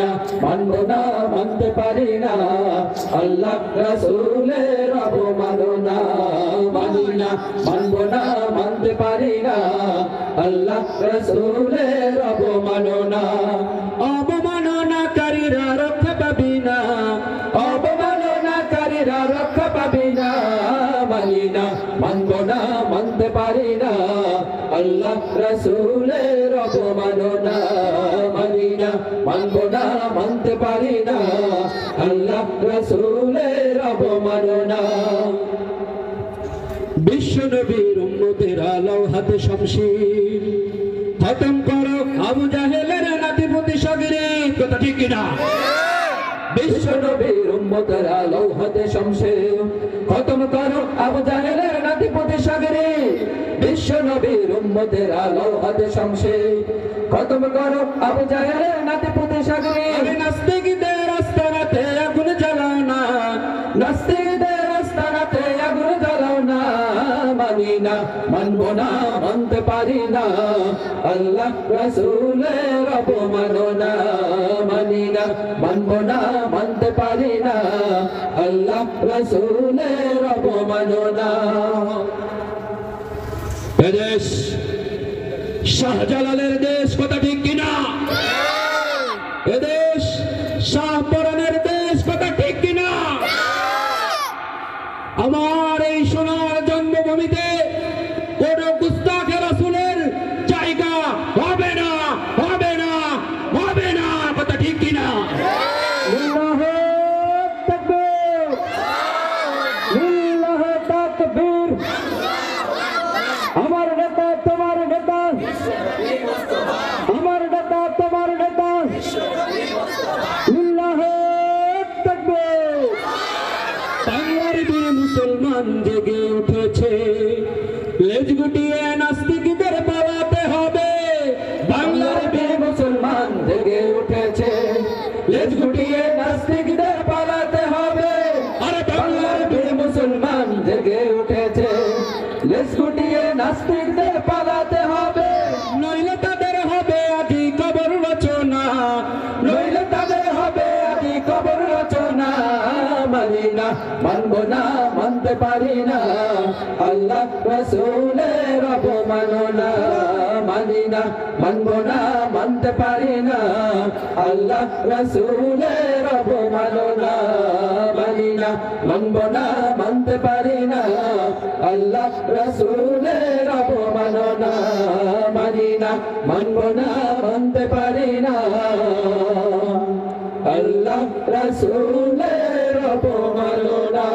না, মানব না, মানতে পারি না। আল্লাহ রসুলের অবমাননা মানি না মানব না, মানতে পারি না। আল্লাহ রসুলের অবমাননা অবমাননাকারীরা রক্ষা পাবি না। অবমাননাকারীরা রক্ষা পাবি না। মানি না, মানব না, মানতে পারি না। আল্লাহ রসুলের অবমাননা মানি না, মানব না, মানতে পারি না। আল্লাহ রসুলের অবমাননা বিশ্ব নবীর উম্মতের আলো হাতে শমশির। খতম করো আবু জাহেলের নাতিপতি সগরে, কথা ঠিক কিনা? বিশ্ব নবীর উম্মতের আলো হাতে শমশির। খতম করো আবু জাহেলের সগরে বিশ্ব নবীর উম্মতের আলো, হাতে শমশির খতম করো আবু জাহেলের সগরে। নাস্তিকদের রাস্তাতে আগুন জ্বালাও না। নাস্তিকদের রাস্তাতে আগুন জ্বালাও না। মানি না, মানবো না, মানতে পারি না। আল্লাহ রসুলের অপমাননা মানি না, মানবো না, মানতে পারি না। আল্লাহ রসুলের এদেশ শাহজালালের দেশ কথা ঠিক কিনা? এদেশ, শাহপরানের দেশ কথা ঠিক কিনা? আমার এই সোনার জন্মভূমিতে কোন গুস্তাখে রাসুলের জায়গা হবে না হবে না হবে না, কথা ঠিক কিনা? তাকবীর লিল্লাহ তাকবীর আমার নেতা তোমার নেতা আমার নেতা তোমার নেতা লিল্লাহ তাকবীর বাংলার বীর মুসলমান জেগে উঠেছে। লেজ গুটিয়ে নাস্তিকদের পালাতে হবে। বাংলার মুসলমান জেগে উঠেছে। লেজ গুটিয়ে নাস্তিকদের পালাতে হবে। আরে বাংলার বীর মুসলমান জেগে উঠেছে। লেজ গুটিয়ে নাস্তিকদের মানি মানব না, মানতে পারি না আল্লাহ রসুলের অপমাননা মানি না মানব না, মানতে পারি না আল্লাহ রসুলের অপমাননা মানি না মানব না, মানতে পারি না আল্লাহ রসুলের অপমাননা মানি না মানব না, মানতে পারি না আল্লাহ রসুলের অপমাননা